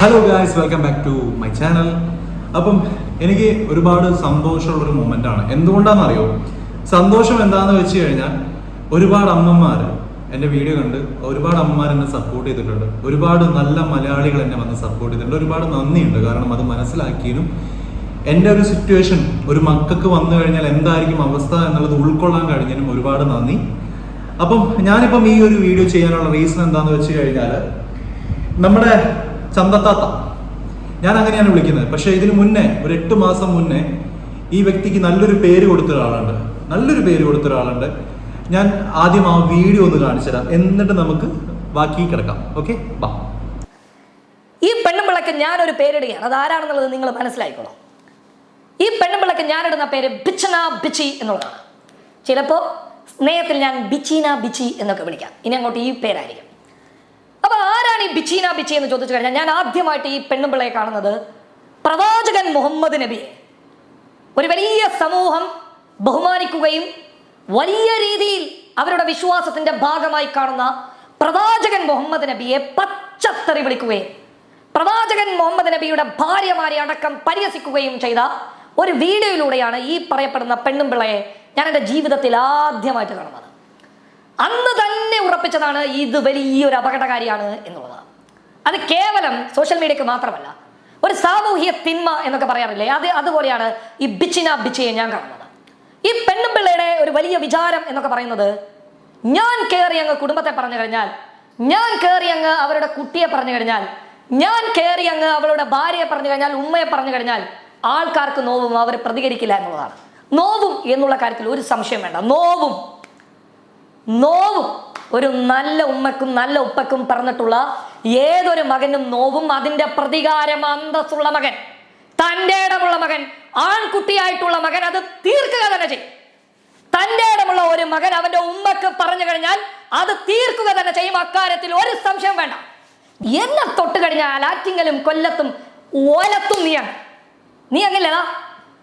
Hello guys welcome back to my channel അപ്പം എനിക്ക് ഒരുപാട് സന്തോഷമുള്ള ഒരു മൊമെന്റ് ആണ്. എന്തുകൊണ്ടാണെന്നറിയോ? സന്തോഷം എന്താണെന്ന് വെച്ച് കഴിഞ്ഞാൽ ഒരുപാട് അമ്മമാർ എന്റെ വീഡിയോ കണ്ട് ഒരുപാട് അമ്മമാർ എന്നെ സപ്പോർട്ട് ചെയ്തിട്ടുണ്ട്. ഒരുപാട് നല്ല മലയാളികൾ എന്നെ വന്ന് സപ്പോർട്ട് ചെയ്തിട്ടുണ്ട്. ഒരുപാട് നന്ദിയുണ്ട്. കാരണം അത് മനസ്സിലാക്കിയതിനും എന്റെ ഒരു സിറ്റുവേഷൻ ഒരു മക്കൾക്ക് വന്നു കഴിഞ്ഞാൽ എന്തായിരിക്കും അവസ്ഥ എന്നുള്ളത് ഉൾക്കൊള്ളാൻ കഴിഞ്ഞതിനും ഒരുപാട് നന്ദി. അപ്പം ഞാനിപ്പം ഈ ഒരു വീഡിയോ ചെയ്യാനുള്ള റീസൺ എന്താണെന്ന് വെച്ച് കഴിഞ്ഞാൽ നമ്മുടെ ചന്തത്താത്ത. ഞാൻ അങ്ങനെയാണ് വിളിക്കുന്നത്. പക്ഷേ ഇതിനു മുന്നേ ഒരു എട്ട് മാസം മുന്നേ ഈ വ്യക്തിക്ക് നല്ലൊരു പേര് കൊടുത്ത ഒരാളുണ്ട്. നല്ലൊരു പേര് കൊടുത്ത ഒരാളുണ്ട്. ഞാൻ ആദ്യം ആ വീഡിയോ ഒന്ന് കാണിച്ചു തരാം. എന്നിട്ട് നമുക്ക് ബാക്കി കിടക്കാം. ഓക്കെ? ബാ. ഈ പെണ്ണുമ്പിളക്ക് ഞാനൊരു പേരിടുകയാണ്. അത് ആരാണെന്നുള്ളത് നിങ്ങൾ മനസ്സിലായിക്കോളൂ. ഈ പെണ്ണുമ്പിളക്ക് ഞാനിടുന്ന പേര് ബിച്ചന ബിച്ചി എന്നുള്ളതാണ്. ചിലപ്പോൾ സ്നേഹത്തിൽ ഞാൻ ബിച്ചീന ബിച്ചി എന്നൊക്കെ വിളിക്കാം. ഇനി അങ്ങോട്ട് ഈ പേരായിരിക്കും. അപ്പൊ ആരാണ് ഈ ബിച്ചീന ബിച്ചി എന്ന് ചോദിച്ചു കഴിഞ്ഞാൽ ഞാൻ ആദ്യമായിട്ട് ഈ പെണ്ണുമ്പിളയെ കാണുന്നത് പ്രവാചകൻ മുഹമ്മദ് നബിയെ ഒരു വലിയ സമൂഹം ബഹുമാനിക്കുകയും വലിയ രീതിയിൽ അവരുടെ വിശ്വാസത്തിന്റെ ഭാഗമായി കാണുന്ന പ്രവാചകൻ മുഹമ്മദ് നബിയെ പച്ചത്തെറി വിളിക്കുകയും പ്രവാചകൻ മുഹമ്മദ് നബിയുടെ ഭാര്യമാരെ അടക്കം പരിഹസിക്കുകയും ചെയ്ത ഒരു വീഡിയോയിലൂടെയാണ് ഈ പറയപ്പെടുന്ന പെണ്ണുമ്പിളയെ ഞാൻ എന്റെ ജീവിതത്തിൽ ആദ്യമായിട്ട് കാണുന്നത്. അന്ന് തന്നെ ഉറപ്പിച്ചതാണ് ഇത് വലിയൊരു അപകടകാരിയാണ് എന്നുള്ളത്. അത് കേവലം സോഷ്യൽ മീഡിയക്ക് മാത്രമല്ല ഒരു സാമൂഹിക തിന്മ എന്നൊക്കെ പറയാറില്ലേ അത് അതുപോലെയാണ് ഈ ബിച്ചിന ബിച്ചയെ ഞാൻ കാണുന്നത്. ഈ പെണ്ണും പിള്ളയുടെ ഒരു വലിയ വിചാരം എന്നൊക്കെ പറയുന്നത് ഞാൻ കയറി അങ്ങ് കുടുംബത്തെ പറഞ്ഞു കഴിഞ്ഞാൽ ഞാൻ കയറി അങ്ങ് അവരുടെ കുട്ടിയെ പറഞ്ഞു കഴിഞ്ഞാൽ ഞാൻ കയറി അങ്ങ് അവളുടെ ഭാര്യയെ പറഞ്ഞു കഴിഞ്ഞാൽ ഉമ്മയെ പറഞ്ഞു കഴിഞ്ഞാൽ ആൾക്കാർക്ക് നോവും അവർ പ്രതികരിക്കില്ല എന്നുള്ളതാണ്. നോവും എന്നുള്ള കാര്യത്തിൽ ഒരു സംശയം വേണ്ട നോവും. നോവും. ഒരു നല്ല ഉമ്മക്കും നല്ല ഉപ്പക്കും പറഞ്ഞിട്ടുള്ള ഏതൊരു മകനും നോവും. അതിന്റെ പ്രതികാരം അന്തസ്സുള്ള മകൻ തന്റെ ഇടമുള്ള മകൻ ആൺകുട്ടിയായിട്ടുള്ള മകൻ അത് തീർക്കുക തന്നെ ചെയ്യും. തന്റെ ഇടമുള്ള ഒരു മകൻ അവന്റെ ഉമ്മക്ക് പറഞ്ഞു കഴിഞ്ഞാൽ അത് തീർക്കുക തന്നെ ചെയ്യും. അക്കാര്യത്തിൽ ഒരു സംശയം വേണ്ട. എന്നെ തൊട്ട് കഴിഞ്ഞാൽ ആറ്റിങ്ങലും കൊല്ലത്തും ഓലത്തും നീയാണ് നീ അങ്ങില്ലതാ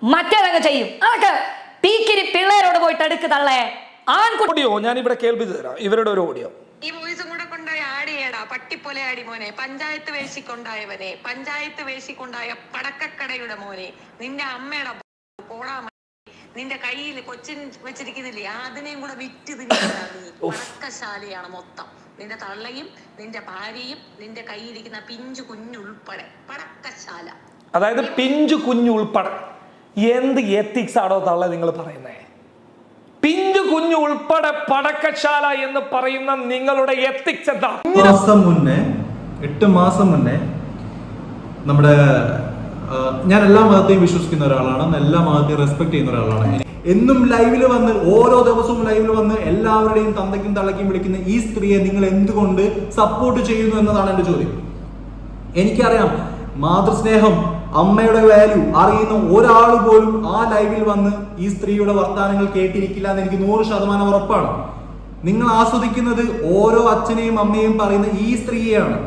മറ്റേതങ്ങ് ചെയ്യും. അതൊക്കെ പീക്കിരി പിള്ളേരോട് പോയിട്ട് എടുക്ക് തള്ളേ. ഓഡിയോ ഞാൻ ഇവിടെ കേൾപ്പിച്ചു തരാം. ഇവരുടെ ഒരു ഓഡിയോ. ഈ വോയിസും കൂടെ കൊണ്ടുപോയി ആടിയേടാ പട്ടിപ്പോലെ ആടി മോനെ. പഞ്ചായത്ത് വേശി കൊണ്ടായവനെ പഞ്ചായത്ത് വേശി കൊണ്ടായ പടക്കക്കടയുടെ മോനെ. നിന്റെ അമ്മയുടെ പോടാ നിന്റെ കയ്യിൽ കൊച്ചിൻ വെച്ചിരിക്കുന്നില്ലേ? അതിനെയും കൂടെ വിറ്റ് തിന്നിട്ടാ നീ. പടക്കശാലയാണ് മൊത്തം. നിന്റെ തള്ളയും നിന്റെ ഭാര്യയും നിന്റെ കയ്യിലിരിക്കുന്ന പിഞ്ചു കുഞ്ഞുൾപ്പെടെ. പടക്കശാല. അതായത് പിഞ്ചു കുഞ്ഞുൾപ്പെടെ. എന്ത് എത്തിക്സ് ആണോ തള്ള നിങ്ങൾ പറയുന്നേ? പിഞ്ചു കുഞ്ഞു ഉൾപ്പെടെ പടക്കശാല എന്ന് പറയുന്ന നിങ്ങളുടെ എത്തിക്സ് മാസം മുന്നേ എട്ട് മാസം മുന്നേ നമ്മുടെ ഞാൻ എല്ലാ മതത്തെയും വിശ്വസിക്കുന്ന ഒരാളാണ്. എല്ലാ മതത്തെയും റെസ്പെക്ട് ചെയ്യുന്ന ഒരാളാണ്. എന്നും ലൈവിൽ വന്ന് ഓരോ ദിവസവും ലൈവിൽ വന്ന് എല്ലാവരുടെയും തന്തയ്ക്കും തള്ളയ്ക്കും വിളിക്കുന്ന ഈ സ്ത്രീയെ നിങ്ങൾ എന്തുകൊണ്ട് സപ്പോർട്ട് ചെയ്യുന്നു എന്നതാണ് എന്റെ ചോദ്യം. എനിക്കറിയാം മാതൃസ്നേഹം അമ്മയുടെ വാല്യൂ അറിയുന്ന ഒരാൾ പോലും ആ ലൈവിൽ വന്ന് ഈ സ്ത്രീയുടെ വർത്തമാനങ്ങൾ കേട്ടിരിക്കില്ല എന്ന് എനിക്ക് നൂറ് ശതമാനം ഉറപ്പാണ്. നിങ്ങൾ ആസ്വദിക്കുന്നത് ഓരോ അച്ഛനെയും അമ്മയും പറയുന്ന ഈ സ്ത്രീയാണ്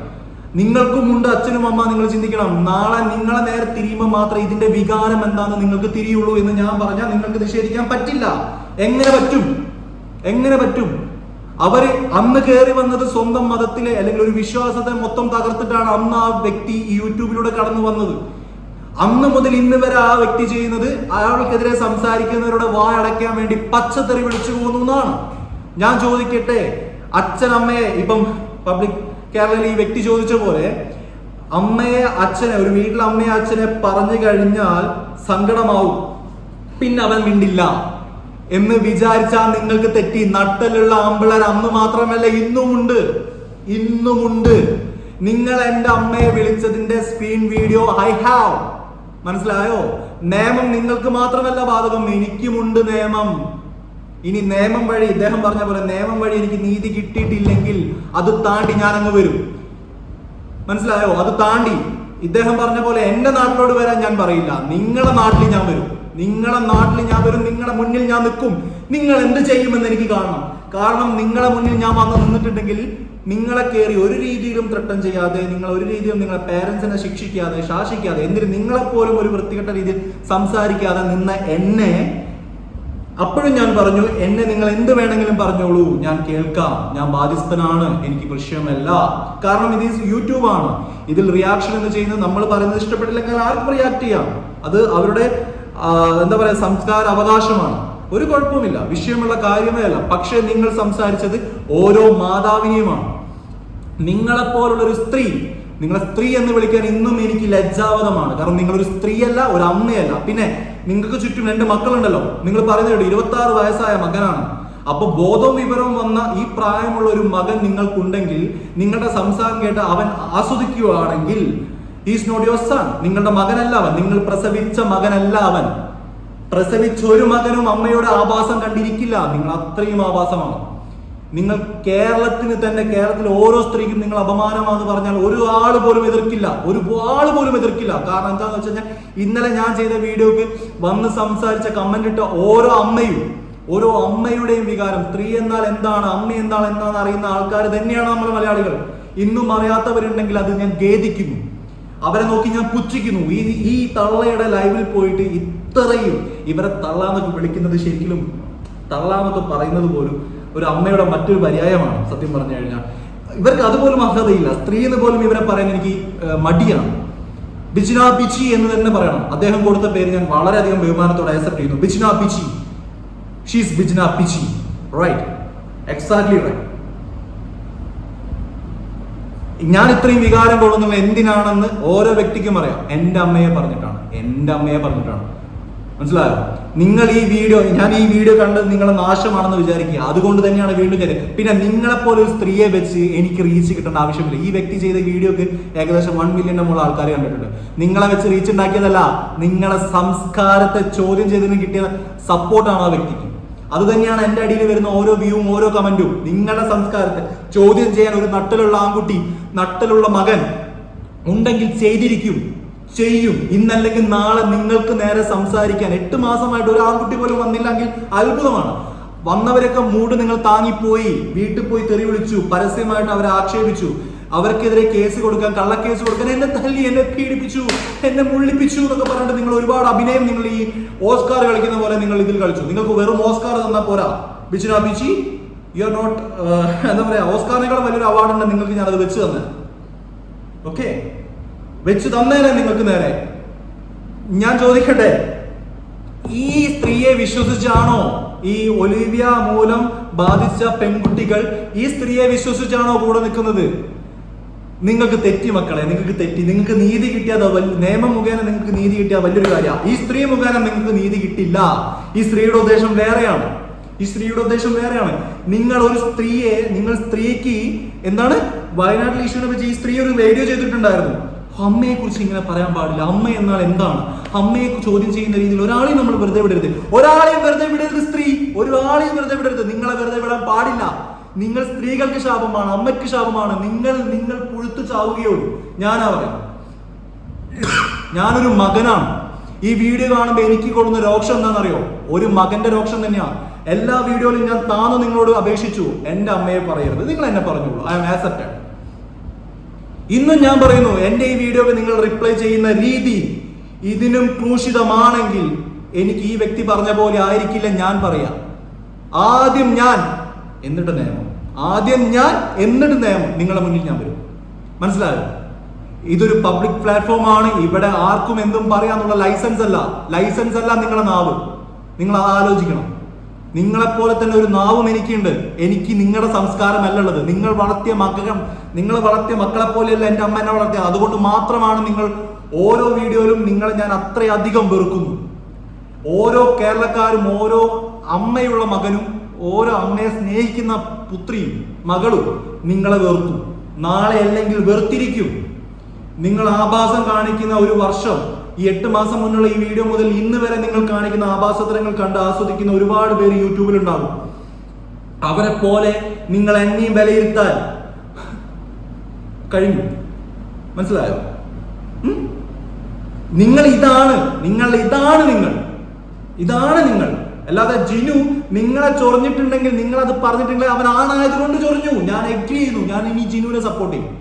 നിങ്ങൾക്കും ഉണ്ട് അച്ഛനും അമ്മ നിങ്ങൾ ചിന്തിക്കണം. നാളെ നിങ്ങളെ നേരെ തിരിയുമ്പോൾ മാത്രമേ ഇതിന്റെ വികാരം എന്താണെന്ന് നിങ്ങൾക്ക് തിരിയുള്ളൂ എന്ന് ഞാൻ പറഞ്ഞാൽ നിങ്ങൾക്ക് നിഷേധിക്കാൻ പറ്റില്ല. എങ്ങനെ പറ്റും? എങ്ങനെ പറ്റും? അവർ അന്ന് കയറി വന്നത് സ്വന്തം മതത്തിലെ അല്ലെങ്കിൽ ഒരു വിശ്വാസത്തെ മൊത്തം തകർത്തിട്ടാണ് അന്ന് ആ വ്യക്തി യൂട്യൂബിലൂടെ കടന്നു വന്നത്. അന്ന് മുതൽ ഇന്ന് വരെ ആ വ്യക്തി ചെയ്യുന്നത് അയാൾക്കെതിരെ സംസാരിക്കുന്നവരുടെ വായ അടയ്ക്കാൻ വേണ്ടി പച്ചത്തെറി വിളിച്ചു പോകുന്നു എന്നാണ്. ഞാൻ ചോദിക്കട്ടെ അച്ഛൻ അമ്മയെ ഇപ്പം പബ്ലിക് കേരളയിൽ ഈ വ്യക്തി ചോദിച്ച പോലെ അമ്മയെ അച്ഛനെ ഒരു വീട്ടിലെ അമ്മയെ അച്ഛനെ പറഞ്ഞു കഴിഞ്ഞാൽ സങ്കടമാവും. പിന്നെ അവൻ മിണ്ടില്ല എന്ന് വിചാരിച്ചാൽ നിങ്ങൾക്ക് തെറ്റി. നട്ടലുള്ള ആമ്പിളർ അന്ന് മാത്രമല്ല ഇന്നുമുണ്ട് ഇന്നുമുണ്ട് നിങ്ങൾ എന്റെ അമ്മയെ വിളിച്ചതിന്റെ സ്ക്രീൻ വീഡിയോ ഐ ഹാവ് മനസ്സിലായോ? നിയമം നിങ്ങൾക്ക് മാത്രമല്ല ബാധകം എനിക്കുമുണ്ട് നിയമം. ഇനി നിയമം വഴി ഇദ്ദേഹം പറഞ്ഞ പോലെ നിയമം വഴി എനിക്ക് നീതി കിട്ടിയിട്ടില്ലെങ്കിൽ അത് താണ്ടി ഞാൻ അങ്ങ് വരും. മനസ്സിലായോ? അത് താണ്ടി. ഇദ്ദേഹം പറഞ്ഞ പോലെ എന്റെ നാട്ടിലോട് വരാൻ ഞാൻ പറയില്ല. നിങ്ങളെ നാട്ടിൽ ഞാൻ വരും. നിങ്ങളെ നാട്ടിൽ ഞാൻ വരും നിങ്ങളുടെ മുന്നിൽ ഞാൻ നിൽക്കും. നിങ്ങൾ എന്ത് ചെയ്യുമെന്ന് എനിക്ക് കാണണം. കാരണം നിങ്ങളെ മുന്നിൽ ഞാൻ വന്ന് നിന്നിട്ടുണ്ടെങ്കിൽ നിങ്ങളെ കയറി ഒരു രീതിയിലും ത്രട്ടം ചെയ്യാതെ നിങ്ങൾ ഒരു രീതിയിലും നിങ്ങളെ പേരൻസിനെ ശിക്ഷിക്കാതെ ശാസിക്കാതെ എന്നിട്ട് നിങ്ങളെപ്പോലും ഒരു വൃത്തികെട്ട രീതിയിൽ സംസാരിക്കാതെ നിന്ന എന്നെ അപ്പോഴും ഞാൻ പറഞ്ഞു എന്നെ നിങ്ങൾ എന്ത് വേണമെങ്കിലും പറഞ്ഞോളൂ. ഞാൻ കേൾക്കാം. ഞാൻ ബാധ്യസ്ഥനാണ്. എനിക്ക് വിഷയമല്ല. കാരണം ഇത് യൂട്യൂബ് ആണ്. ഇതിൽ റിയാക്ഷൻ എന്ന് ചെയ്യുന്നത് നമ്മൾ പറയുന്നത് ഇഷ്ടപ്പെട്ടില്ലെങ്കിൽ ആർക്കും റിയാക്ട് ചെയ്യാം. അത് അവരുടെ എന്താ പറയാ സംസ്കാര അവകാശമാണ് ഒരു കുഴപ്പവുമില്ല. വിഷയമുള്ള കാര്യമേ അല്ല പക്ഷേ നിങ്ങൾ സംസാരിച്ചത് ഓരോ മാതാവിനെയുമാണ്. നിങ്ങളെപ്പോലുള്ള ഒരു സ്ത്രീ നിങ്ങളെ സ്ത്രീ എന്ന് വിളിക്കാൻ ഇന്നും എനിക്ക് ലജ്ജാവതമാണ്. കാരണം നിങ്ങളൊരു സ്ത്രീയല്ല ഒരു അമ്മയല്ല. പിന്നെ നിങ്ങൾക്ക് ചുറ്റും രണ്ട് മക്കളുണ്ടല്ലോ. നിങ്ങൾ പറയുന്നത് ഇരുപത്തി ആറ് വയസ്സായ മകനാണ്. അപ്പൊ ബോധവും വിവരവും വന്ന ഈ പ്രായമുള്ള ഒരു മകൻ നിങ്ങൾക്കുണ്ടെങ്കിൽ നിങ്ങളുടെ സംസാരം കേട്ട് അവൻ ആസ്വദിക്കുകയാണെങ്കിൽ ഈസ് നോട്ട് യുവർ സൺ നിങ്ങളുടെ മകനല്ല അവൻ. നിങ്ങൾ പ്രസവിച്ച മകനല്ല അവൻ. പ്രസവിച്ച ഒരു മകനും അമ്മയുടെ ആഭാസം കണ്ടിരിക്കില്ല. നിങ്ങൾ അത്രയും ആഭാസമാണ്. നിങ്ങൾ കേരളത്തിന് തന്നെ കേരളത്തിൽ ഓരോ സ്ത്രീക്കും നിങ്ങൾ അപമാനമാണെന്ന് പറഞ്ഞാൽ ഒരു ആൾ പോലും എതിർക്കില്ല. ഒരു ആൾ പോലും എതിർക്കില്ല. കാരണം എന്താന്ന് വെച്ച് കഴിഞ്ഞാൽ ഇന്നലെ ഞാൻ ചെയ്ത വീഡിയോക്ക് വന്ന് സംസാരിച്ച കമന്റ് ഇട്ട ഓരോ അമ്മയും ഓരോ അമ്മയുടെയും വികാരം സ്ത്രീ എന്നാൽ എന്താണ് അമ്മ എന്താണ് എന്താണെന്ന് അറിയുന്ന ആൾക്കാർ തന്നെയാണ് നമ്മൾ മലയാളികൾ. ഇന്നും അറിയാത്തവരുണ്ടെങ്കിൽ അത് ഞാൻ ഖേദിക്കുന്നു. അവരെ നോക്കി ഞാൻ പുച്ഛിക്കുന്നു. ഈ ഈ തള്ളയുടെ ലൈവിൽ പോയിട്ട് ഇത്രയും ഇവരെ തള്ളാന്നൊക്കെ വിളിക്കുന്നത് ശരിക്കും തള്ളാന്നൊക്കെ പറയുന്നത് പോലും ഒരു അമ്മയുടെ മറ്റൊരു പര്യായമാണ് സത്യം പറഞ്ഞു കഴിഞ്ഞാൽ. ഇവർക്ക് അതുപോലും അർഹതയില്ല. സ്ത്രീ എന്ന് പോലും ഇവരെ പറയാൻ എനിക്ക് മടിയാണ്. ബിച്ചിന പിച്ചി എന്ന് തന്നെ പറയണം. അദ്ദേഹം കൊടുത്ത പേര് ഞാൻ വളരെയധികം ബഹുമാനത്തോടെ അക്സെപ്റ്റ് ചെയ്യുന്നു. ബിച്ചിന പിച്ചി ഷീസ് ബിച്ചിന പിച്ചി റൈറ്റ് എക്സാക്ട്ലി റൈറ്റ് ഞാൻ ഇത്രയും വികാരം കൊള്ളുന്നത് എന്തിനാണെന്ന് ഓരോ വ്യക്തിക്കും അറിയാം. എന്റെ അമ്മയെ പറഞ്ഞിട്ടാണ്. എന്റെ അമ്മയെ പറഞ്ഞിട്ടാണ്. മനസ്സിലായോ? നിങ്ങൾ ഈ വീഡിയോ ഞാൻ ഈ വീഡിയോ കണ്ടത് നിങ്ങളെ നാശമാണെന്ന് വിചാരിക്കുക. അതുകൊണ്ട് തന്നെയാണ് വീണ്ടും ചെയ്തത് പിന്നെ നിങ്ങളെപ്പോലെ ഒരു സ്ത്രീയെ വെച്ച് എനിക്ക് റീച്ച് കിട്ടേണ്ട ആവശ്യമില്ല. ഈ വ്യക്തി ചെയ്ത വീഡിയോക്ക് ഏകദേശം വൺ മില്യന്റെ മുകളിൽ ആൾക്കാർ കണ്ടിട്ടുണ്ട്. നിങ്ങളെ വെച്ച് റീച്ച് ഉണ്ടാക്കിയതല്ല നിങ്ങളെ സംസ്കാരത്തെ ചോദ്യം ചെയ്തതിന് കിട്ടിയ സപ്പോർട്ടാണ് ആ വ്യക്തിക്ക്. അത് തന്നെയാണ് എന്റെ അടിയിൽ വരുന്ന ഓരോ വ്യൂവും ഓരോ കമന്റും നിങ്ങളുടെ സംസ്കാരത്തെ ചോദ്യം ചെയ്യാൻ ഒരു നട്ടലുള്ള ആൺകുട്ടി നട്ടലുള്ള മകൻ ഉണ്ടെങ്കിൽ ചെയ്തിരിക്കും. ചെയ്യും. ഇന്നല്ലെങ്കിൽ നാളെ നിങ്ങൾക്ക് നേരെ സംസാരിക്കാൻ. എട്ട് മാസമായിട്ട് ഒരു ആൺകുട്ടി പോലും വന്നില്ലെങ്കിൽ അത്ഭുതമാണ്. വന്നവരൊക്കെ മൂട് നിങ്ങൾ താങ്ങിപ്പോയി. വീട്ടിൽ പോയി തെറി വിളിച്ചു. പരസ്യമായിട്ട് അവരെ ആക്ഷേപിച്ചു. അവർക്കെതിരെ കേസ് കൊടുക്കാൻ കള്ളക്കേസ് കൊടുക്കാൻ എന്നെ തല്ലി എന്നെ പീഡിപ്പിച്ചു എന്നെ മുള്ളിപ്പിച്ചു എന്നൊക്കെ പറഞ്ഞിട്ട് നിങ്ങൾ ഒരുപാട് അഭിനയം നിങ്ങൾ ഈ ഓസ്കാർ കളിക്കുന്ന പോലെ നിങ്ങൾ ഇതിൽ കളിച്ചു. നിങ്ങൾക്ക് വെറും ഓസ്കാർ തന്നാൽ പോരാ. ബിച്ചിനാ ബിച്ചി യു ആർ നോട്ട് എന്താ പറയാ ഓസ്കാറിനേക്കാളും വലിയൊരു അവാർഡ് ഉണ്ട് നിങ്ങൾക്ക് ഞാനത് വെച്ച് തന്നെ. ഓക്കെ വെച്ച് തന്നേനെ നിങ്ങൾക്ക് നേരെ. ഞാൻ ചോദിക്കട്ടെ ഈ സ്ത്രീയെ വിശ്വസിച്ചാണോ ഈ ഒലിവിയ മൂലം ബാധിച്ച പെൺകുട്ടികൾ ഈ സ്ത്രീയെ വിശ്വസിച്ചാണോ കൂടെ നിൽക്കുന്നത്? നിങ്ങൾക്ക് തെറ്റി മക്കളെ നിങ്ങൾക്ക് തെറ്റി. നിങ്ങൾക്ക് നീതി കിട്ടിയത് നിയമം മുഖേന നിങ്ങൾക്ക് നീതി കിട്ടിയ വലിയൊരു കാര്യമാണ് ഈ സ്ത്രീ മുഖേന നിങ്ങൾക്ക് നീതി കിട്ടില്ല. ഈ സ്ത്രീയുടെ ഉദ്ദേശം വേറെയാണ്. ഈ സ്ത്രീയുടെ ഉദ്ദേശം വേറെയാണ്. നിങ്ങൾ ഒരു സ്ത്രീയെ നിങ്ങൾ സ്ത്രീക്ക് എന്താണ് വയനാട്ടിൽ ഇഷ്യൂനെ വെച്ച് ഈ സ്ത്രീ ഒരു വീഡിയോ ചെയ്തിട്ടുണ്ടായിരുന്നു. അമ്മയെ കുറിച്ച് ഇങ്ങനെ പറയാൻ പാടില്ല. അമ്മ എന്നാൽ എന്താണ്? അമ്മയെ ചോദ്യം ചെയ്യുന്ന രീതിയിൽ ഒരാളെയും നമ്മൾ വെറുതെ വിടരുത്. ഒരാളെയും വെറുതെ വിടരുത് സ്ത്രീ. ഒരാളെയും വെറുതെ വിടരുത്. നിങ്ങളെ വെറുതെ വിടാൻ പാടില്ല. നിങ്ങൾ സ്ത്രീകൾക്ക് ശാപമാണ് അമ്മയ്ക്ക് ശാപമാണ്. നിങ്ങൾ നിങ്ങൾ പുഴുത്തു ചാവുകയുള്ളൂ ഞാനാ പറയാം ഞാനൊരു മകനാണ്. ഈ വീഡിയോ കാണുമ്പോൾ എനിക്ക് കൊടുക്കുന്ന രോക്ഷം എന്താണെന്നറിയോ? ഒരു മകന്റെ രോക്ഷം തന്നെയാണ്. എല്ലാ വീഡിയോയിലും ഞാൻ താന്ന് നിങ്ങളോട് അപേക്ഷിച്ചു. എന്റെ അമ്മയെ പറയരുത്. നിങ്ങൾ എന്നെ പറഞ്ഞോളൂ. ഐ ആം ആക്സെപ്റ്റഡ് ഇന്നും ഞാൻ പറയുന്നു എന്റെ ഈ വീഡിയോക്ക് നിങ്ങൾ റിപ്ലൈ ചെയ്യുന്ന രീതി ഇതിനും ക്രൂഷിതമാണെങ്കിൽ എനിക്ക് ഈ വ്യക്തി പറഞ്ഞ പോലെ ആയിരിക്കില്ല ഞാൻ പറയാം. ആദ്യം ഞാൻ എന്നിട്ട് നിയമം. ആദ്യം ഞാൻ എന്നിട്ട് നിയമം. നിങ്ങളുടെ മുന്നിൽ ഞാൻ വരും. മനസ്സിലായോ? ഇതൊരു പബ്ലിക് പ്ലാറ്റ്ഫോം ആണ്. ഇവിടെ ആർക്കും എന്തും പറയാന്നുള്ള ലൈസൻസ് അല്ല. ലൈസൻസ് അല്ല നിങ്ങളുടെ നാവ്. നിങ്ങൾ ആലോചിക്കണം. നിങ്ങളെപ്പോലെ തന്നെ ഒരു നാവും എനിക്കുണ്ട്. എനിക്ക് നിങ്ങളുടെ സംസ്കാരമല്ല ഉള്ളത് നിങ്ങൾ വളർത്തിയ മക്കൾ നിങ്ങൾ വളർത്തിയ മക്കളെ പോലെയല്ല എന്റെ അമ്മ എന്നെ വളർത്തിയത്. അതുകൊണ്ട് മാത്രമാണ് നിങ്ങൾ ഓരോ വീഡിയോയിലും നിങ്ങളെ ഞാൻ അത്രയധികം വെറുക്കുന്നു. ഓരോ കേരളക്കാരും ഓരോ അമ്മയുള്ള മകനും ഓരോ അമ്മയെ സ്നേഹിക്കുന്ന പുത്രിയും മകളും നിങ്ങളെ വെറുത്തു. നാളെ അല്ലെങ്കിൽ വെറുത്തിരിക്കും. നിങ്ങൾ ആഭാസം കാണിക്കുന്ന ഒരു വർഷം ഈ എട്ട് മാസം മുന്നുള്ള ഈ വീഡിയോ മുതൽ ഇന്ന് വരെ നിങ്ങൾ കാണിക്കുന്ന ആഭാസത്തരങ്ങൾ കണ്ട് ആസ്വദിക്കുന്ന ഒരുപാട് പേര് യൂട്യൂബിൽ ഉണ്ടാകും അവരെ പോലെ നിങ്ങൾ എന്നെയും വിലയിരുത്താൻ കഴിഞ്ഞു. മനസ്സിലായോ? നിങ്ങൾ ഇതാണ് നിങ്ങൾ ഇതാണ് നിങ്ങൾ. ഇതാണ് നിങ്ങൾ. അല്ലാതെ ജിനു നിങ്ങളെ ചൊറിഞ്ഞിട്ടുണ്ടെങ്കിൽ നിങ്ങൾ അത് പറഞ്ഞിട്ടുണ്ടെങ്കിൽ അവൻ ആണായതുകൊണ്ട് ചൊറിഞ്ഞു. ഞാൻ എഗ്രി ചെയ്യുന്നു. ഞാൻ ഇനി ജിനുവിനെ സപ്പോർട്ട് ചെയ്യും.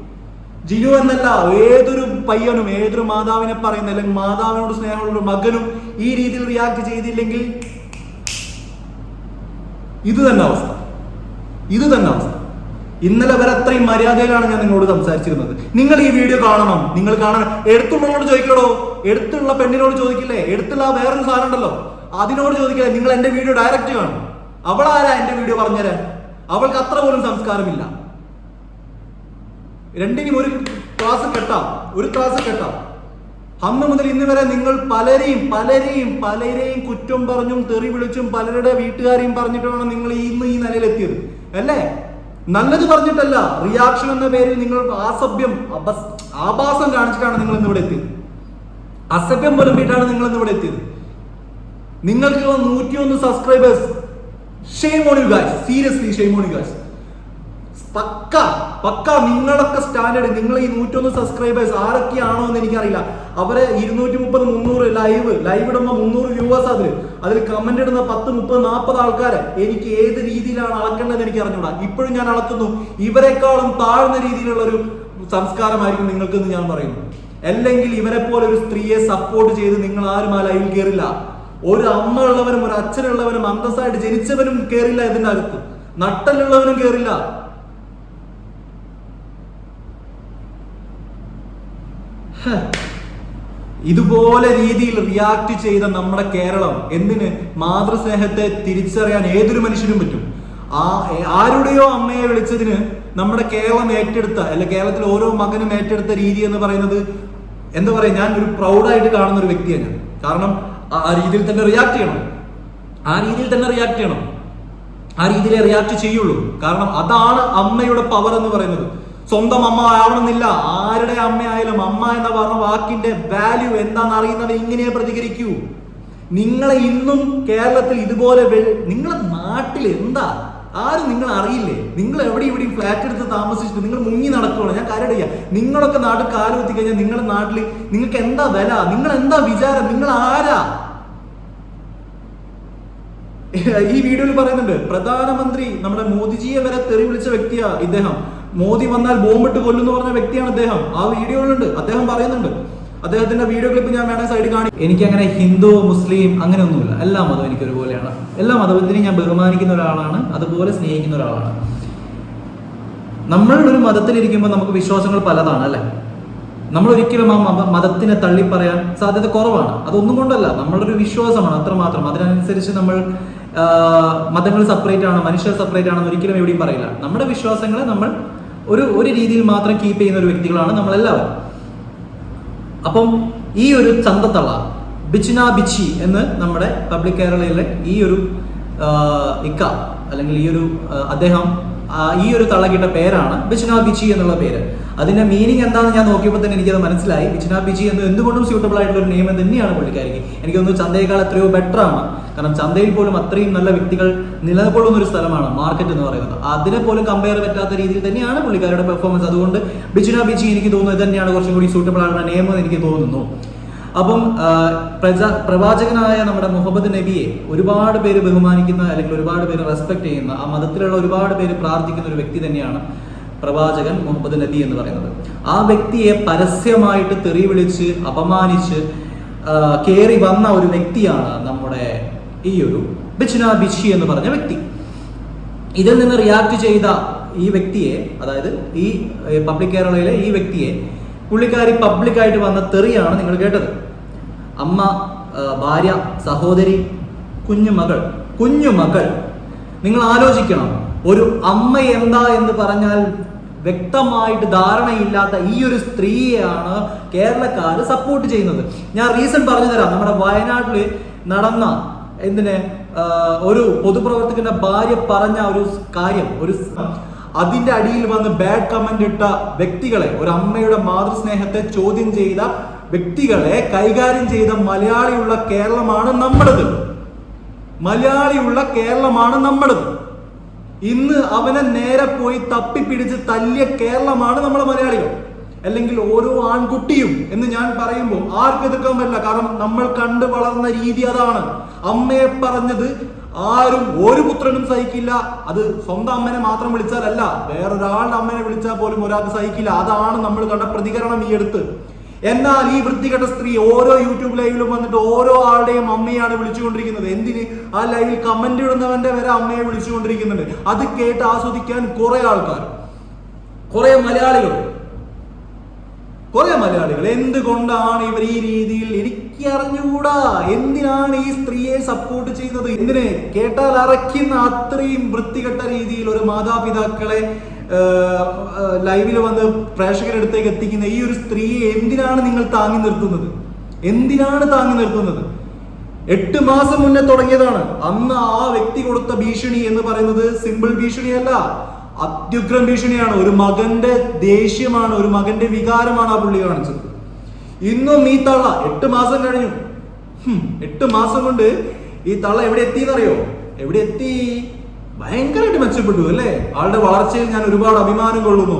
ജിനു എന്നല്ല ഏതൊരു പയ്യനും ഏതൊരു മാതാവിനെ പറയുന്ന അല്ലെങ്കിൽ മാതാവിനോട് സ്നേഹമുള്ള മകനും ഈ രീതിയിൽ റിയാക്ട് ചെയ്തില്ലെങ്കിൽ ഇത് തന്നെ അവസ്ഥ. ഇത് തന്നെ അവസ്ഥ. ഇന്നലെ വരെ അത്രയും മര്യാദയിലാണ് ഞാൻ നിങ്ങളോട് സംസാരിച്ചിരുന്നത്. നിങ്ങൾ ഈ വീഡിയോ കാണണം. നിങ്ങൾ കാണണം. എടുത്തുള്ളവരോട് ചോദിക്കണോ? എടുത്തുള്ള പെണ്ണിനോട് ചോദിക്കില്ലേ? എടുത്തുള്ള വേറൊരു സാധനം ഉണ്ടല്ലോ. അതിനോട് ചോദിക്കില്ലേ? നിങ്ങൾ എന്റെ വീഡിയോ ഡയറക്റ്റ് കാണും. അവളാരാ എന്റെ വീഡിയോ പറഞ്ഞുതരാൻ? അവൾക്ക് അത്ര പോലും സംസ്കാരമില്ല. രണ്ടിനും ഒരു ക്ലാസ് കെട്ടാം. ഒരു ക്ലാസ് കെട്ടാം. അന്ന് മുതൽ ഇന്ന് വരെ നിങ്ങൾ പലരെയും പലരെയും പലരെയും കുറ്റം പറഞ്ഞും തെറി വിളിച്ചും പലരുടെ വീട്ടുകാരെയും പറഞ്ഞിട്ടാണ് നിങ്ങൾ ഇന്ന് ഈ നിലയിലെത്തിയത്. അല്ലേ? നല്ലത് പറഞ്ഞിട്ടല്ല റിയാക്ഷൻ എന്ന പേരിൽ നിങ്ങൾ അപസ് ആഭാസം കാണിച്ചിട്ടാണ് നിങ്ങൾ ഇന്ന് ഇവിടെ എത്തിയത്. അസഭ്യം പുലമ്പിയിട്ടാണ് നിങ്ങൾ ഇന്ന് ഇവിടെ എത്തിയത്. നിങ്ങൾക്ക് നൂറ്റിയൊന്ന് subscribers shame on you guys seriously shame on you guys പക്ക പക്ക നിങ്ങളൊക്കെ സ്റ്റാൻഡേർഡ് നിങ്ങൾ ഈ നൂറ്റൊന്ന് സബ്സ്ക്രൈബേഴ്സ് ആരൊക്കെയാണോ എന്ന് എനിക്കറിയില്ല. അവരെ ഇരുന്നൂറ്റി മുപ്പത് മുന്നൂറ് ലൈവ് ലൈവ് ഇടുമ്പോൾ മുന്നൂറ് വ്യൂവേഴ്സ് അതിൽ അതിൽ കമന്റ് ഇടുന്ന പത്ത് മുപ്പത് നാൽപ്പത് ആൾക്കാർ എനിക്ക് ഏത് രീതിയിലാണ് അളക്കേണ്ടതെന്ന് എനിക്ക് അറിഞ്ഞൂടാ. ഇപ്പോഴും ഞാൻ അളക്കുന്നു. ഇവരെക്കാളും താഴ്ന്ന രീതിയിലുള്ള ഒരു സംസ്കാരമായിരിക്കും നിങ്ങൾക്കെന്ന് ഞാൻ പറയുന്നു. അല്ലെങ്കിൽ ഇവരെ പോലെ ഒരു സ്ത്രീയെ സപ്പോർട്ട് ചെയ്ത് നിങ്ങൾ ആരും ആ ലൈവിൽ കയറില്ല ഒരു അമ്മ ഉള്ളവനും ഒരു അച്ഛനുള്ളവനും അന്തസ്സായിട്ട് ജനിച്ചവനും കയറില്ല ഇതിന്റെ അകത്ത്. നട്ടലുള്ളവനും കയറില്ല ഇതുപോലെ രീതിയിൽ റിയാക്ട് ചെയ്ത നമ്മുടെ കേരളം എന്തിന് മാതൃസ്നേഹത്തെ തിരിച്ചറിയാൻ ഏതൊരു മനുഷ്യനും പറ്റും? ആ ആരുടെയോ അമ്മയെ വിളിച്ചതിന് നമ്മുടെ കേരളം ഏറ്റെടുത്ത അല്ലെ കേരളത്തിൽ ഓരോ മകനും ഏറ്റെടുത്ത രീതി എന്ന് പറയുന്നത് എന്താ പറയാ ഞാൻ ഒരു പ്രൗഡായിട്ട് കാണുന്ന ഒരു വ്യക്തിയാണ് ഞാൻ. കാരണം ആ രീതിയിൽ തന്നെ റിയാക്ട് ചെയ്യണം. ആ രീതിയിൽ തന്നെ റിയാക്ട് ചെയ്യണം. ആ രീതിയിലേ റിയാക്ട് ചെയ്യുള്ളൂ. കാരണം അതാണ് അമ്മയുടെ പവർ എന്ന് പറയുന്നത്. സ്വന്തം അമ്മ ആവണമെന്നില്ല. ആരുടെ അമ്മയായാലും അമ്മ എന്ന് പറഞ്ഞ വാക്കിന്റെ വാല്യൂ എന്താണെന്ന് അറിയുന്നവർ ഇങ്ങനെ പ്രതികരിക്കൂ. നിങ്ങളെ ഇന്നും കേരളത്തിൽ ഇതുപോലെ നിങ്ങളെ നാട്ടിൽ എന്താ? ആരും നിങ്ങൾ അറിയില്ലേ? നിങ്ങൾ എവിടെ ഇവിടെ ഫ്ലാറ്റ് എടുത്ത് താമസിച്ചിട്ട് നിങ്ങൾ മുങ്ങി നടക്കുകയാണ് ഞാൻ കാര്യം ചെയ്യാം. നിങ്ങളൊക്കെ നാട്ടിൽ കാലം എത്തിക്കഴിഞ്ഞാൽ നിങ്ങളുടെ നാട്ടിൽ നിങ്ങൾക്ക് എന്താ വില? നിങ്ങൾ എന്താ വിചാരം? നിങ്ങൾ ആരാ? ഈ വീഡിയോയിൽ പറയുന്നുണ്ട് പ്രധാനമന്ത്രി നമ്മുടെ മോദിജിയെ വരെ തെറി വിളിച്ച വ്യക്തിയാ ഇദ്ദേഹം. മോദി വന്നാൽ ബോംബിട്ട് കൊല്ലുന്നു പറഞ്ഞ വ്യക്തിയാണ് അദ്ദേഹം. ആ വീഡിയോയിലുണ്ട്. അദ്ദേഹം പറയുന്നുണ്ട്. അദ്ദേഹത്തിന്റെ വീഡിയോ ക്ലിപ്പ് ഞാൻ വേണമെങ്കിൽ സൈഡിൽ കാണി എനിക്ക് അങ്ങനെ ഹിന്ദു മുസ്ലിം അങ്ങനെ ഒന്നുമില്ല എല്ലാ മതവും എനിക്ക് ഒരുപോലെയാണ് എല്ലാ മതത്തിനെയും ഞാൻ ബഹുമാനിക്കുന്ന ഒരാളാണ്. അതുപോലെ സ്നേഹിക്കുന്ന ഒരാളാണ്. നമ്മൾ ഒരു മതത്തിലിരിക്കുമ്പോൾ നമുക്ക് വിശ്വാസങ്ങൾ പലതാണ് അല്ലേ? നമ്മൾ ഒരിക്കലും ആ മതത്തിനെ മതത്തിനെ തള്ളിപ്പറയാൻ സാധ്യത കുറവാണ്. അതൊന്നും കൊണ്ടല്ല. നമ്മളുടെ ഒരു വിശ്വാസമാണ് അത്രമാത്രം. അതിനനുസരിച്ച് നമ്മൾ മതങ്ങൾ സെപ്പറേറ്റ് ആണ് മനുഷ്യർ സെപ്പറേറ്റ് ആണെന്ന് ഒരിക്കലും എവിടെയും പറയില്ല. നമ്മുടെ വിശ്വാസങ്ങളെ നമ്മൾ ഒരു ഒരു രീതിയിൽ മാത്രം കീപ്പ് ചെയ്യുന്ന ഒരു വ്യക്തികളാണ് നമ്മളെല്ലാവരും. അപ്പം ഈ ഒരു ചന്തത്തള്ള ബിച്ചിന ബിച്ചി എന്ന് നമ്മുടെ പബ്ലിക് കേരളയിലെ ഈ ഒരു ഇക്ക അല്ലെങ്കിൽ ഈ ഒരു അദ്ദേഹം ഈ ഒരു തള്ളക്കിട്ട പേരാണ് ബിച്ചിന ബിച്ചി എന്നുള്ള പേര്. അതിന്റെ മീനിങ് എന്താണെന്ന് ഞാൻ നോക്കിയപ്പോൾ തന്നെ എനിക്കത് മനസ്സിലായി. ബിച്ചിന ബിച്ചി എന്ന് എന്തുകൊണ്ടും സ്യൂട്ടബിൾ ആയിട്ടുള്ള ഒരു നെയിം തന്നെയാണ് പുള്ളിക്കാരിക്ക്. എനിക്ക് തോന്നുന്നു ചന്തയേക്കാൾ എത്രയോ ബെറ്റർ ആണ്. കാരണം ചന്തയിൽ പോലും അത്രയും നല്ല വ്യക്തികൾ നിലകൊള്ളുന്ന ഒരു സ്ഥലമാണ് മാർക്കറ്റ് എന്ന് പറയുന്നത്. അതിനെ പോലും കമ്പയർ പറ്റാത്ത രീതിയിൽ തന്നെയാണ് പുള്ളിക്കാരുടെ പെർഫോമൻസ് അതുകൊണ്ട് ബിച്ചിന ബിജി എനിക്ക് തോന്നുന്നു ഇത് തന്നെയാണ് കുറച്ചും കൂടി സൂട്ടബിൾ ആണ് നെയിം എന്ന് എനിക്ക് തോന്നുന്നു. അപ്പം പ്രവാചകനായ നമ്മുടെ മുഹമ്മദ് നബിയെ ഒരുപാട് പേര് ബഹുമാനിക്കുന്ന അല്ലെങ്കിൽ ഒരുപാട് പേര് റെസ്പെക്ട് ചെയ്യുന്ന ആ മതത്തിലുള്ള ഒരുപാട് പേര് പ്രാർത്ഥിക്കുന്ന ഒരു വ്യക്തി തന്നെയാണ് പ്രവാചകൻ മുഹമ്മദ് നബി എന്ന് പറയുന്നത്. ആ വ്യക്തിയെ പരസ്യമായിട്ട് തെറി വിളിച്ച് അപമാനിച്ച് കയറി വന്ന ഒരു വ്യക്തിയാണ് നമ്മുടെ ഈ ഒരു ബിച്ന ബിച്ചി എന്ന് പറഞ്ഞ വ്യക്തി. ഇതിൽ നിന്ന് റിയാക്ട് ചെയ്ത ഈ വ്യക്തിയെ അതായത് ഈ പബ്ലിക് കേരളയിലെ ഈ വ്യക്തിയെ പുള്ളിക്കാരി പബ്ലിക്കായിട്ട് വന്ന തെറിയാണ് നിങ്ങൾ കേട്ടത്. അമ്മ ഭാര്യ സഹോദരി കുഞ്ഞുമകൾ കുഞ്ഞുമകൾ നിങ്ങൾ ആലോചിക്കണം. ഒരു അമ്മ എന്താ എന്ന് പറഞ്ഞാൽ വ്യക്തമായിട്ട് ധാരണയില്ലാത്ത ഈ ഒരു സ്ത്രീയെയാണ് കേരളക്കാർ സപ്പോർട്ട് ചെയ്യുന്നത്. ഞാൻ റീസൺ പറഞ്ഞു തരാം നമ്മുടെ വയനാട്ടിൽ നടന്ന എന്തിന്? ഒരു പൊതുപ്രവർത്തകന്റെ ഭാര്യ പറഞ്ഞ ഒരു കാര്യം ഒരു അതിന്റെ അടിയിൽ വന്ന് ബാഡ് കമന്റ് ഇട്ട വ്യക്തികളെ ഒരു അമ്മയുടെ മാതൃസ്നേഹത്തെ ചോദ്യം ചെയ്ത വ്യക്തികളെ കൈകാര്യം ചെയ്ത മലയാളിയുള്ള കേരളമാണ് നമ്മുടേത്. മലയാളിയുള്ള കേരളമാണ് നമ്മുടേത്. ഇന്ന് അവനെ നേരെ പോയി തപ്പിപ്പിടിച്ച് തല്ലിയ കേരളമാണ് നമ്മുടെ മലയാളികൾ. അല്ലെങ്കിൽ ഓരോ ആൺകുട്ടിയും എന്ന് ഞാൻ പറയുമ്പോൾ ആർക്കും എതിർക്കാൻ പറ്റില്ല. കാരണം നമ്മൾ കണ്ടു വളർന്ന രീതി അതാണ്. അമ്മയെ പറഞ്ഞത് ആരും ഒരു പുത്രനും സഹിക്കില്ല. അത് സ്വന്തം അമ്മനെ മാത്രം വിളിച്ചാലല്ല വേറൊരാളുടെ അമ്മനെ വിളിച്ചാൽ പോലും ഒരാൾക്ക് സഹിക്കില്ല. അതാണ് നമ്മൾ കണ്ട പ്രതികരണം ഈ അടുത്ത്. എന്നാൽ ഈ വൃത്തികെട്ട സ്ത്രീ ഓരോ യൂട്യൂബ് ലൈവിലും വന്നിട്ട് ഓരോ ആളുടെയും അമ്മയാണ് വിളിച്ചുകൊണ്ടിരിക്കുന്നത്. എന്തിന്? ആ ലൈവിൽ കമന്റ് ഇടുന്നവന്റെ വരെ അമ്മയെ വിളിച്ചുകൊണ്ടിരിക്കുന്നുണ്ട്. അത് കേട്ട് ആസ്വദിക്കാൻ കുറെ ആൾക്കാർ കുറെ മലയാളികൾ കുറെ മലയാളികൾ എന്തുകൊണ്ടാണ് ഇവർ ഈ രീതിയിൽ എനിക്ക് അറിഞ്ഞുകൂടാ? എന്തിനാണ് ഈ സ്ത്രീയെ സപ്പോർട്ട് ചെയ്യുന്നത്? എന്തിനെ? കേട്ടാൽ അറയ്ക്കുന്ന അത്രയും വൃത്തികെട്ട രീതിയിൽ ഒരു മാതാപിതാക്കളെ ലൈവിൽ വന്ന് പ്രേക്ഷകരടുത്തേക്ക് എത്തിക്കുന്ന ഈ ഒരു സ്ത്രീയെ എന്തിനാണ് നിങ്ങൾ താങ്ങി നിർത്തുന്നത്? എന്തിനാണ് താങ്ങി നിർത്തുന്നത്? എട്ട് മാസം മുന്നേ തുടങ്ങിയതാണ്. അന്ന് ആ വ്യക്തി കൊടുത്ത ഭീഷണി എന്ന് പറയുന്നത് സിമ്പിൾ ഭീഷണിയല്ല. അത്യുഗ്രം ഭീഷണിയാണ്. ഒരു മകന്റെ ദേഷ്യമാണ് ഒരു മകന്റെ വികാരമാണ് ആ പുള്ളി കാണിച്ചത്. ഇന്നും ഈ തള്ള എട്ട് മാസം കഴിഞ്ഞു. എട്ട് മാസം കൊണ്ട് ഈ തള്ള എവിടെ എത്തി എന്നറിയോ എവിടെ എത്തി? ഭയങ്കരമായിട്ട് മെച്ചപ്പെട്ടു അല്ലേ? ആളുടെ വളർച്ചയിൽ ഞാൻ ഒരുപാട് അഭിമാനം കൊള്ളുന്നു.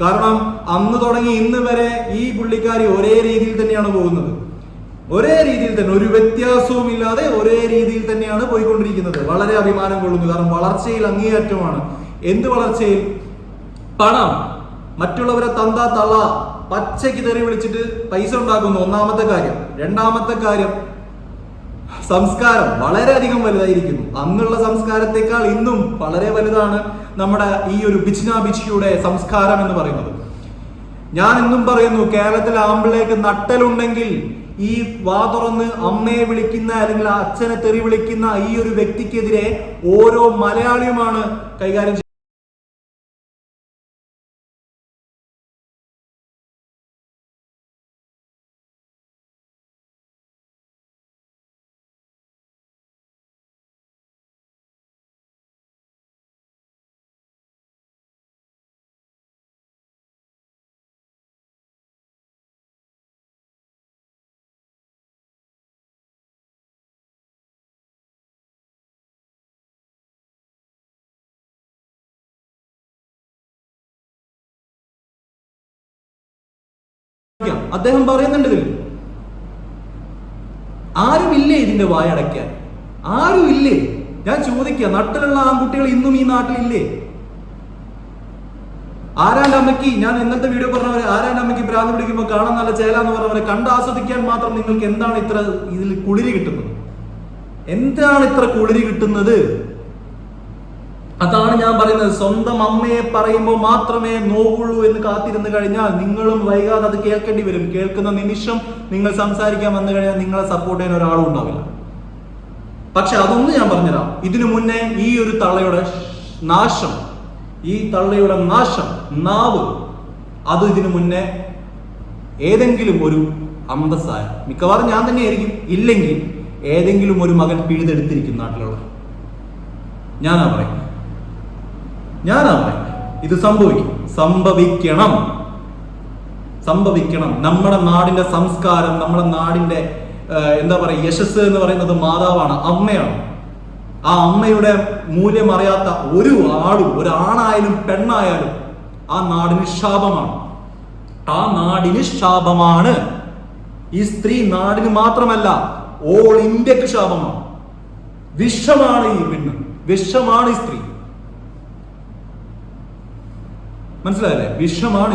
കാരണം അന്ന് തുടങ്ങി ഇന്ന് വരെ ഈ പുള്ളിക്കാരി ഒരേ രീതിയിൽ തന്നെയാണ് പോകുന്നത്. ഒരേ രീതിയിൽ തന്നെ ഒരു വ്യത്യാസവും ഇല്ലാതെ ഒരേ രീതിയിൽ തന്നെയാണ് പോയിക്കൊണ്ടിരിക്കുന്നത്. വളരെ അഭിമാനം കൊള്ളുന്നു. കാരണം വളർച്ചയിൽ അങ്ങേയറ്റമാണ്. എന്ത് വളർച്ചയിൽ പണം. മറ്റുള്ളവരെ തന്ത തള പച്ചയ്ക്ക് തെറി വിളിച്ചിട്ട് പൈസ ഉണ്ടാക്കുന്നു. ഒന്നാമത്തെ കാര്യം. രണ്ടാമത്തെ കാര്യം സംസ്കാരം വളരെയധികം വലുതായിരിക്കുന്നു. അന്നുള്ള സംസ്കാരത്തെക്കാൾ ഇന്നും വളരെ വലുതാണ് നമ്മുടെ ഈ ഒരു ബിച്ന ബിച്ചിയുടെ സംസ്കാരം എന്ന് പറയുന്നത്. ഞാൻ ഇന്നും പറയുന്നു കേരളത്തിൽ ആമ്പിളേക്ക് നട്ടലുണ്ടെങ്കിൽ ഈ വാ തുറന്ന് അമ്മയെ വിളിക്കുന്ന അല്ലെങ്കിൽ അച്ഛനെ തെറി വിളിക്കുന്ന ഈ ഒരു വ്യക്തിക്കെതിരെ ഓരോ മലയാളിയുമാണ് കൈകാര്യം അദ്ദേഹം പറയുന്നുണ്ട് ഇതിൽ. ആരുമില്ലേ ഇതിന്റെ വായടയ്ക്കാൻ ആരുമില്ലേ? ഞാൻ ചോദിക്കുക നാട്ടിലുള്ള ആൺകുട്ടികൾ ഇന്നും ഈ നാട്ടിലില്ലേ? ആരാണ്ട് അമ്മയ്ക്ക്? ഞാൻ ഇന്നത്തെ വീഡിയോ പറഞ്ഞവരെ ആരാണ്ട് അമ്മയ്ക്ക് ഭ്രാന്ത് പിടിക്കുമ്പോൾ കാണാൻ നല്ല ചേല എന്ന് പറഞ്ഞവരെ കണ്ട് ആസ്വദിക്കാൻ മാത്രം നിങ്ങൾക്ക് എന്താണ് ഇത്ര ഇതിൽ കുളിരി കിട്ടുന്നത്? എന്താണ് ഇത്ര കുളിരി കിട്ടുന്നത്? അതാണ് ഞാൻ പറയുന്നത്. സ്വന്തം അമ്മയെ പറയുമ്പോൾ മാത്രമേ നോവുള്ളൂ എന്ന് കാത്തിരുന്ന് കഴിഞ്ഞാൽ നിങ്ങളും വൈകാതെ അത് കേൾക്കേണ്ടി വരും. കേൾക്കുന്ന നിമിഷം നിങ്ങൾ സംസാരിക്കാൻ വന്നു കഴിഞ്ഞാൽ നിങ്ങളെ സപ്പോർട്ട് ചെയ്യാൻ ഒരാളും ഉണ്ടാവില്ല. പക്ഷെ അതൊന്നും ഞാൻ പറഞ്ഞുതരാം. ഇതിനു മുന്നേ ഈ ഒരു തള്ളയുടെ നാശം ഈ തള്ളയുടെ നാശം നാവ് അത് ഇതിനു മുന്നേ ഏതെങ്കിലും ഒരു അന്തസ്സായ മിക്കവാറും ഞാൻ തന്നെയായിരിക്കും. ഇല്ലെങ്കിൽ ഏതെങ്കിലും ഒരു മകൻ പിഴുതെടുത്തിരിക്കും നാട്ടിലുള്ള ഞാനാ പറയുന്നത്. ഞാനാ ഇത് സംഭവിക്കും. സംഭവിക്കണം. സംഭവിക്കണം. നമ്മുടെ നാടിന്റെ സംസ്കാരം നമ്മുടെ നാടിന്റെ എന്താ പറയുക യശസ് എന്ന് പറയുന്നത് മാതാവാണ് അമ്മയാണ്. ആ അമ്മയുടെ മൂല്യം അറിയാത്ത ഒരു ആളും ഒരാണായാലും പെണ്ണായാലും ആ നാടിന് ശാപമാണ്. ആ നാടിന് ശാപമാണ്. ഈ സ്ത്രീ നാടിന് മാത്രമല്ല ഓൾ ഇന്ത്യയ്ക്ക് ശാപമാണ്. വിഷമാണ് ഈ പെണ്ണ്. വിഷമാണ് ഈ സ്ത്രീ. മനസ്സിലായല്ലേ? വിഷമാണ്